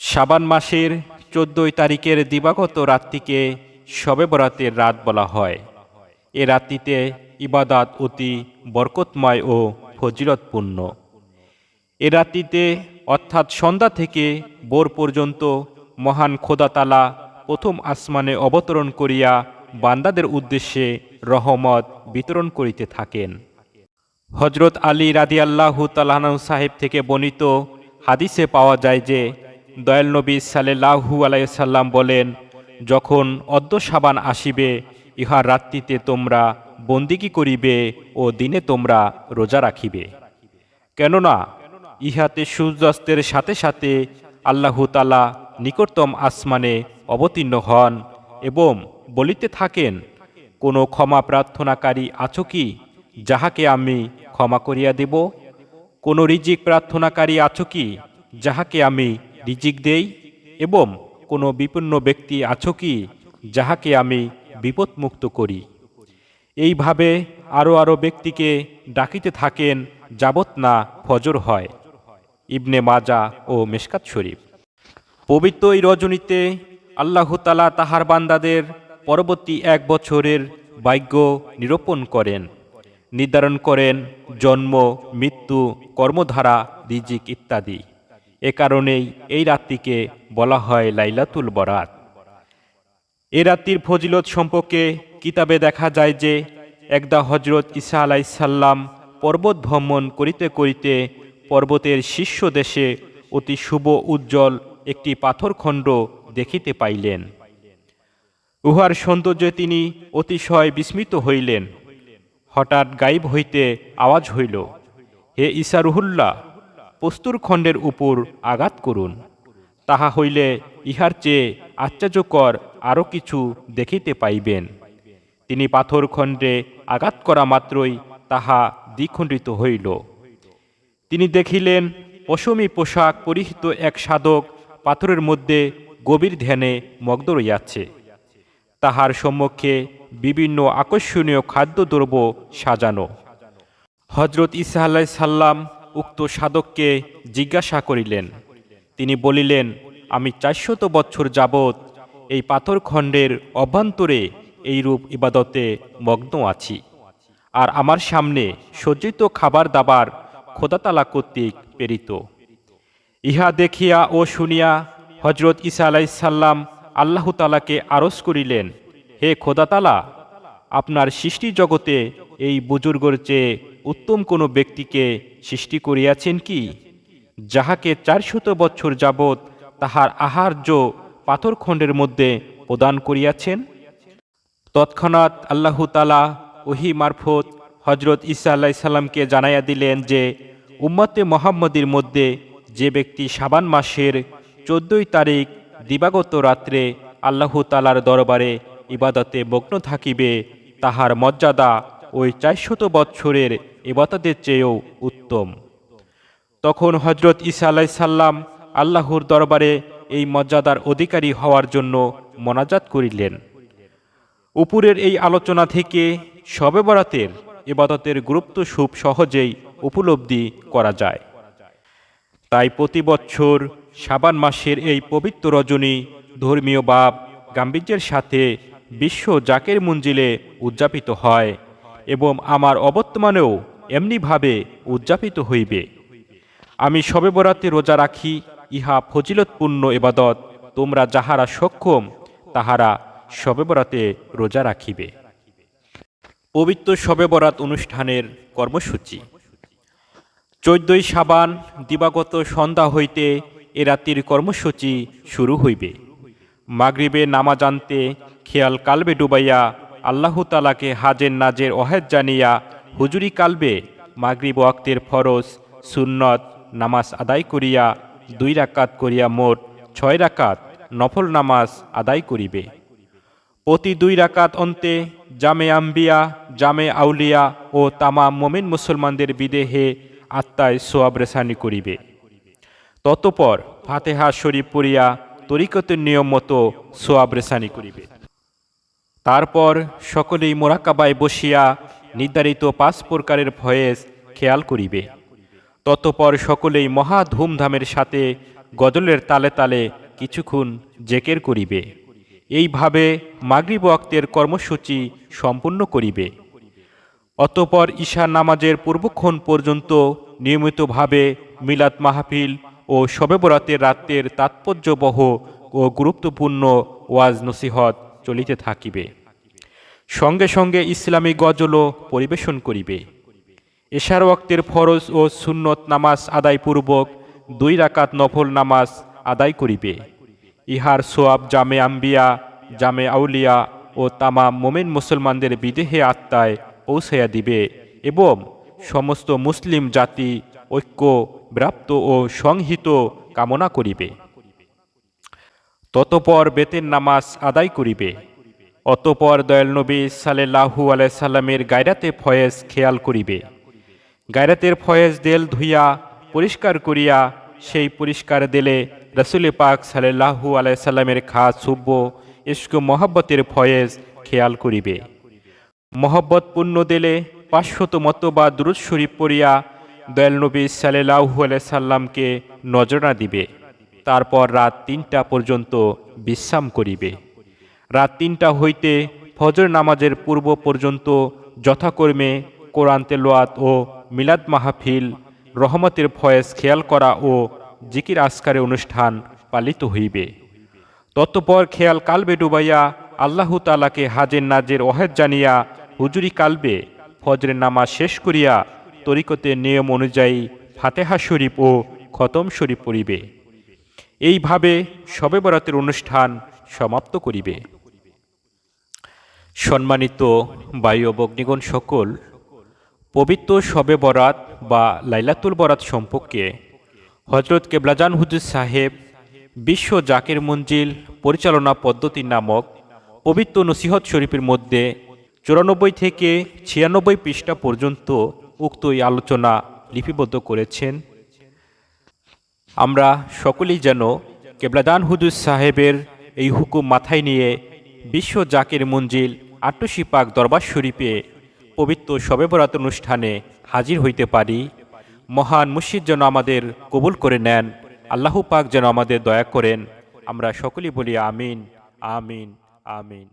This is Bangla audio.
শাবান মাসের চোদ্দই তারিখের দিবাগত রাত্রিকে শবে বরাতের রাত বলা হয়। এ রাত্রিতে ইবাদাত অতি বরকতময় ও ফজিলতপূর্ণ। এ রাত্রিতে অর্থাৎ সন্ধ্যা থেকে বোর পর্যন্ত মহান খোদাতালা প্রথম আসমানে অবতরণ করিয়া বান্দাদের উদ্দেশ্যে রহমত বিতরণ করিতে থাকেন। হজরত আলী রাদিয়াল্লাহু তালাহু সাহেব থেকে বর্ণিত হাদিসে পাওয়া যায় যে দয়াল নবী সাল্লাহু আলাইসাল্লাম বলেন, যখন অদ্য সাবান আসিবে, ইহার রাত্রিতে তোমরা বন্দিগি করিবে ও দিনে তোমরা রোজা রাখিবে। কেননা ইহাতে সূর্যাস্তের সাথে সাথে আল্লাহু তালা নিকটতম আসমানে অবতীর্ণ হন এবং বলিতে থাকেন, কোনো ক্ষমা প্রার্থনাকারী আছো কি, যাহাকে আমি ক্ষমা করিয়া দেব? কোনো রিজিক প্রার্থনাকারী আছো কি, যাহাকে আমি রিজিক দেই এবং কোনো বিপন্ন ব্যক্তি আছো কি যাহাকে আমি বিপদমুক্ত করি? এইভাবে আরও আরও ব্যক্তিকে ডাকিতে থাকেন যাবত না ফজর হয়। ইবনে মাজা ও মেশকাত শরীফ। পবিত্র এই রজনীতে আল্লাহ তালা তাহার বান্দাদের পরবর্তী এক বছরের ভাগ্য নিরূপণ করেন, নির্ধারণ করেন জন্ম, মৃত্যু, কর্মধারা, রিজিক ইত্যাদি। এ কারণেই এই রাত্রিকে বলা হয় লাইলাতুল বরাত। এ রাত্রির ফজিলত সম্পর্কে কিতাবে দেখা যায় যে একদা হজরত ঈসা আলাইসাল্লাম পর্বত ভ্রমণ করিতে করিতে পর্বতের শীর্ষ দেশে অতি শুভ উজ্জ্বল একটি পাথরখণ্ড দেখিতে পাইলেন। উহার সৌন্দর্যে তিনি অতিশয় বিস্মিত হইলেন। হঠাৎ গাইব হইতে আওয়াজ হইল, হে ঈসা প্রস্তুর খণ্ডের উপর আঘাত করুন। তাহা হইলে ইহার চেয়ে আশ্চর্যকর আরও কিছু দেখিতে পাইবেন। তিনি পাথরখণ্ডে আঘাত করা মাত্রই তাহা দ্বিখণ্ডিত হইল। তিনি দেখিলেন পশমি পোশাক পরিহিত এক সাধক পাথরের মধ্যে গভীর ধ্যানে মগ্ন রইয়াছে। তাহার সম্মুখে বিভিন্ন আকর্ষণীয় খাদ্যদ্রব্য সাজানো। হজরত ইসা আল্লাহ সাল্লাম উক্ত সাধককে জিজ্ঞাসা করিলেন। তিনি বলিলেন, আমি চারশত বছর যাবৎ এই পাথরখণ্ডের অভ্যন্তরে এইরূপ ইবাদতে মগ্ন আছি। আর আমার সামনে সজ্জিত খাবার দাবার খোদাতালা কর্তৃক প্রেরিত। ইহা দেখিয়া ও শুনিয়া হজরত ইসা আলাইসাল্লাম আল্লাহ তালাকে আরজ করিলেন, হে খোদাতালা, আপনার সৃষ্টি জগতে এই বুজুর্গর চেয়ে উত্তম কোনো ব্যক্তিকে সৃষ্টি করিয়াছেন কি? যাহাকে চারশত বছর যাবৎ তাহার আহার্য পাথরখণ্ডের মধ্যে প্রদান করিয়াছেন? তৎক্ষণাৎ আল্লাহ তালা ওহি মারফত হজরত ইসা আল্লাহ সাল্লামকে জানাইয়া দিলেন যে, উম্মতে মোহাম্মদের মধ্যে যে ব্যক্তি সাবান মাসের চোদ্দই তারিখ দিবাগত রাত্রে আল্লাহ তালার দরবারে ইবাদতে মগ্ন থাকিবে, তাহার মর্যাদা ওই চারশত বৎসরের এবাতাদের চেয়েও উত্তম। তখন হজরত ইসা আলাই সাল্লাম আল্লাহর দরবারে এই মর্যাদার অধিকারী হওয়ার জন্য মনাজাত করিলেন। উপরের এই আলোচনা থেকে শবে বরাতের ইবাদতের গুরুত্ব সুপ সহজেই উপলব্ধি করা যায়। তাই প্রতি বছর সাবান মাসের এই পবিত্র রজনী ধর্মীয় বাপ গাম্ভীর্যের সাথে বিশ্ব জাকের মঞ্জিলে উদযাপিত হয়। এবং আমার অবর্তমানেও এমনিভাবে উদযাপিত হইবে। আমি সবে বরাতে রোজা রাখি, ইহা ফজিলতপূর্ণ এবাদত, তোমরা যাহারা সক্ষম, তাহারা শবে বরাতে রোজা রাখিবে। পবিত্র শবে বরাত অনুষ্ঠানের কর্মসূচি। চৈদ্দই সাবান দিবাগত সন্ধ্যা হইতে এ রাত্রির কর্মসূচি শুরু হইবে। মাগরিবে নামাজ আনতে খেয়াল কালবে ডুবাইয়া আল্লাহ তালাকে হাজের নাজের অহেদ জানিয়া, হুজুরি কালবে মাগরিব ওয়াক্তের ফরজ, সুন্নত, নামাজ আদায় করিয়া দুই রাকাত করিয়া মোট ছয় রাকাত নফল নামাজ আদায় করিবে। প্রতি দুই রাকাত অন্তে জামে আম্বিয়া, জামে আউলিয়া ও তামাম মোমিন মুসলমানদের বিদেহে আত্মায় সোয়াব রেসানি করিবে। ততপর ফাতেহা শরীফ পড়িয়া তরিকতের নিয়ম মতো সোয়াব রেসানি করিবে। তারপর সকলেই মোরাকাবায় বসিয়া নির্ধারিত পাঁচ প্রকারের ভয়েস খেয়াল করিবে। ততপর সকলেই মহা ধুমধামের সাথে গজলের তালে তালে কিছুক্ষণ জেকের করিবে। এইভাবে মাগরিব ওয়াক্তের কর্মসূচি সম্পূর্ণ করিবে। অতপর ঈশা নামাজের পূর্বক্ষণ পর্যন্ত নিয়মিতভাবে মিলাদ মাহফিল ও শবে বরাতের রাতের তাৎপর্যবহ ও গুরুত্বপূর্ণ ওয়াজ নসিহত চলিতে থাকিবে। সঙ্গে সঙ্গে ইসলামী গজলও পরিবেশন করিবে। এশার ওয়াক্তের ফরজ ও সুন্নত নামাজ আদায়পূর্বক দুই রাকাত নফল নামাজ আদায় করিবে। ইহার সোয়াব জামে আম্বিয়া, জামে আউলিয়া ও তামাম মোমেন মুসলমানদের বিদেহে আত্মায় পৌঁছাইয়া দিবে এবং সমস্ত মুসলিম জাতি ঐক্য, ব্রাপ্ত ও সংহিত কামনা করিবে। ততপর বেতের নামাজ আদায় করিবে। অতপর দয়াল নবী সাল্লাহু আলাইসাল্লামের গায়রাতে ফয়েজ খেয়াল করিবে। গায়রাতের ফয়েজ দেল ধুইয়া, পরিষ্কার করিয়া, সেই পরিষ্কার দেলে রসুলে পাক সাল্লাহু আলাইসাল্লামের খাস সুব্য ইস্ক মহব্বতের ফয়েজ খেয়াল করিবে। মহব্বত পূর্ণ দিলে পাঁচশত মত বা দুরুদ শরীফ পড়িয়া দয়াল নবী সাল্লাহু সাল্লামকে নজরা দিবে। তারপর রাত তিনটা পর্যন্ত বিশ্রাম করিবে। রাত তিনটা হইতে ফজর নামাজের পূর্ব পর্যন্ত যথাকর্মে কোরআন তেলোয়াত ও মিলাদ মাহফিল, রহমতের ফয়েজ খেয়াল করা ও জিকির আসকারের অনুষ্ঠান পালিত হইবে। ততপর খেয়াল কালবে ডুবাইয়া আল্লাহ তালাকে হাজের নাজের ওহেদ জানিয়া হুজুরি কালবে ফজরের নামাজ শেষ করিয়া তরিকতের নিয়ম অনুযায়ী ফাতেহা শরীফ ও খতম শরীফ পড়িবে। এইভাবে শবে বরাতের অনুষ্ঠান সমাপ্ত করিবে। সম্মানিত বায়ু বগ্নিগণ সকল, পবিত্র শবে বরাত বা লাইলাতুল বরাত সম্পর্কে হজরত কেবলাজান হুজুর সাহেব বিশ্ব জাকের মঞ্জিল পরিচালনা পদ্ধতি নামক পবিত্র নসিহত শরীফের মধ্যে চুরানব্বই থেকে ছিয়ানব্বই পৃষ্ঠা পর্যন্ত উক্ত এই আলোচনা লিপিবদ্ধ করেছেন। আমরা সকলেই যেন কেবলাদান হুজুর সাহেবের এই হুকুম মাথায় নিয়ে বিশ্ব জাকের মঞ্জিল আট্টসি পাক দরবার শরীফে পবিত্র শবে বরাত অনুষ্ঠানে হাজির হইতে পারি। মহান মুর্শিদ যেন আমাদের কবুল করে নেন। আল্লাহ পাক যেন আমাদের দয়া করেন। আমরা সকলেই বলি আমিন আমিন আমিন।